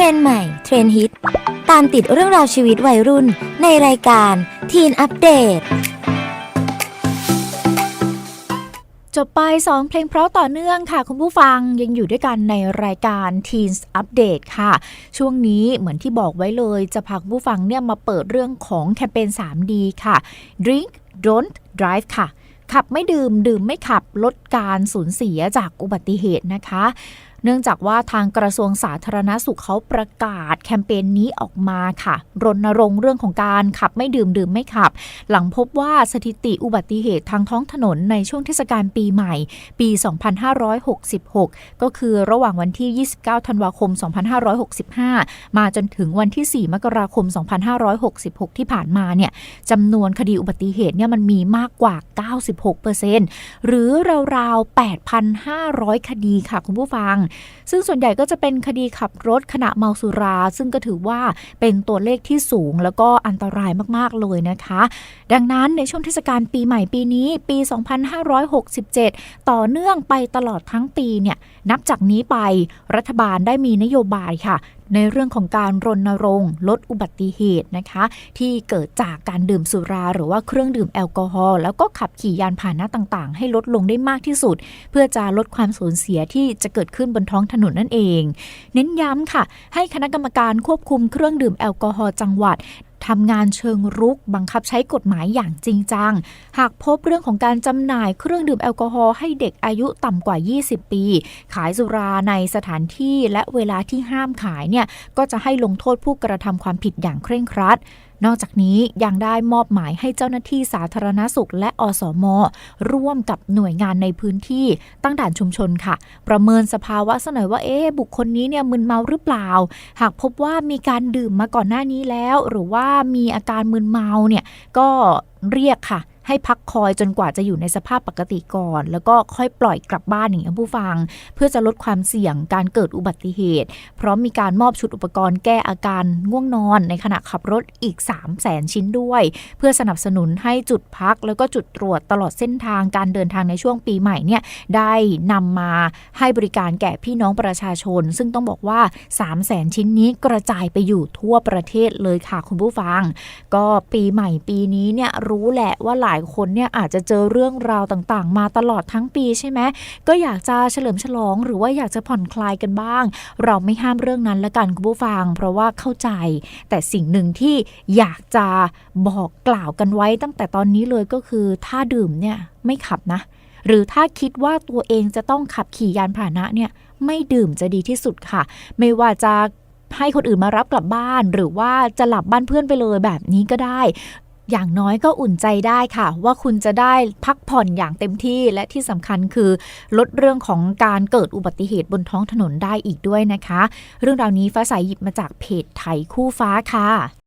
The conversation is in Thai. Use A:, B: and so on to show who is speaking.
A: รนด์ใหม่ เทรนด์ฮิต ตามติดเรื่องราวชีวิตวัยรุ่นในรายการ ทีนอัปเดต
B: จบไป 2 เพลงเพราะต่อเนื่องค่ะ คุณผู้ฟังยังอยู่ด้วยกันในรายการ Teens Update ค่ะ ช่วงนี้เหมือนที่บอกไว้เลย จะพาคุณผู้ฟังเนี่ยมาเปิดเรื่องของแคมเปญ 3D ค่ะ Drink Don't Drive ค่ะ ขับไม่ดื่ม ดื่มไม่ขับลดการสูญเสียจากอุบัติเหตุนะคะเนื่องจากว่าทางกระทรวงสาธารณสุขเขาประกาศแคมเปญนี้ออกมาค่ะ รณรงค์เรื่องของการขับไม่ดื่มดื่มไม่ขับ หลังพบว่าสถิติอุบัติเหตุทางท้องถนนในช่วงเทศกาลปีใหม่ ปี 2566 ก็คือระหว่างวันที่ 29 ธันวาคม 2565 มาจนถึงวันที่ 4 มกราคม 2566 ที่ผ่านมาเนี่ยจำนวนคดีอุบัติเหตุเนี่ยมันมีมากกว่า 96%หรือราวๆ 8,500 คดีค่ะคุณผู้ฟังซึ่งส่วนใหญ่ก็จะเป็นคดีขับรถขณะเมาสุรา ซึ่งก็ถือว่าเป็นตัวเลขที่สูงแล้วก็อันตรายมากๆเลยนะคะ ดังนั้นในช่วงเทศกาลปีใหม่ปีนี้ปี 2567 ต่อเนื่องไปตลอดทั้งปีเนี่ยนับจากนี้ไปรัฐบาลได้มีนโยบายค่ะ ในเรื่องของการรณรงค์ลดอุบัติเหตุนะคะ ที่เกิดจากการดื่มสุราหรือว่าเครื่องดื่มแอลกอฮอล์แล้วก็ขับขี่ยานพาหนะต่างๆ ให้ลดลงได้มากที่สุด เพื่อจะลดความสูญเสียที่จะเกิดขึ้นบนท้องถนนนั่นเอง เน้นย้ำค่ะ ให้คณะกรรมการควบคุมเครื่องดื่มแอลกอฮอล์จังหวัด ทำงานเชิงรุก บังคับใช้กฎหมายอย่างจริงจัง หากพบเรื่องของการจำหน่ายเครื่องดื่มแอลกอฮอล์ให้เด็กอายุต่ำกว่า 20 ปี ขายสุราในสถานที่และเวลาที่ห้ามขายเนี่ยก็จะให้ลงโทษผู้กระทำความผิดอย่างเคร่งครัด นอกจากนี้ยังได้มอบหมายให้เจ้าหน้าที่สาธารณสุข และอสม ร่วมกับหน่วยงานในพื้นที่ตั้งด่านชุมชนค่ะ ประเมินสภาวะสหน่อยว่าเอ๊ะบุคคลนี้เนี่ยมึนเมาหรือเปล่า หากพบว่ามีการดื่มมาก่อนหน้านี้แล้ว หรือว่ามีอาการมึนเมาเนี่ยก็เรียกค่ะ ให้พักคอยจนกว่าจะอยู่ในสภาพปกติก่อน แล้วก็ค่อยปล่อยกลับบ้านอย่างนี้ผู้ฟัง เพื่อจะลดความเสี่ยงการเกิดอุบัติเหตุ พร้อมมีการมอบชุดอุปกรณ์แก้อาการง่วงนอน ในขณะขับรถอีก 3 0 0แสนชิ้นด้วย เพื่อสนับสนุนให้จุดพัก แล้วก็จุดตรวจตลอดเส้นทางการเดินทางในช่วงปีใหม่เนี่ยได้นำมาให้บริการแก่พี่น้องประชาชน ซึ่งต้องบอกว่า 3 0 0แสนชิ้นนี้กระจายไปอยู่ทั่วประเทศเลยค่ะคุณผู้ฟัง ก็ปีใหม่ปีนี้เนี่ยรู้แหละว่าหลายคนเนี่ยอาจจะเจอเรื่องราวต่างๆ มาตลอดทั้งปีใช่ไหมก็อยากจะเฉลิมฉลอง หรือว่าอยากจะผ่อนคลายกันบ้าง เราไม่ห้ามเรื่องนั้นละกันคุณผู้ฟัง เพราะว่าเข้าใจ แต่สิ่งหนึ่งที่อยากจะบอกกล่าวกันไว้ตั้งแต่ตอนนี้เลยก็คือถ้าดื่มเนี่ยไม่ขับนะ หรือถ้าคิดว่าตัวเองจะต้องขับขี่ยานพาหนะเนี่ยไม่ดื่มจะดีที่สุดค่ะ ไม่ว่าจะให้คนอื่นมารับกลับบ้าน หรือว่าจะหลับบ้านเพื่อนไปเลยแบบนี้ก็ได้ อย่างน้อยก็อุ่นใจได้ค่ะ ว่าคุณจะได้พักผ่อนอย่างเต็มที่และที่สำคัญคือลดเรื่องของการเกิดอุบัติเหตุบนท้องถนนได้อีกด้วยนะคะ เรื่องราวนี้ฟ้าใสหยิบมาจากเพจไทยคู่ฟ้าค่ะ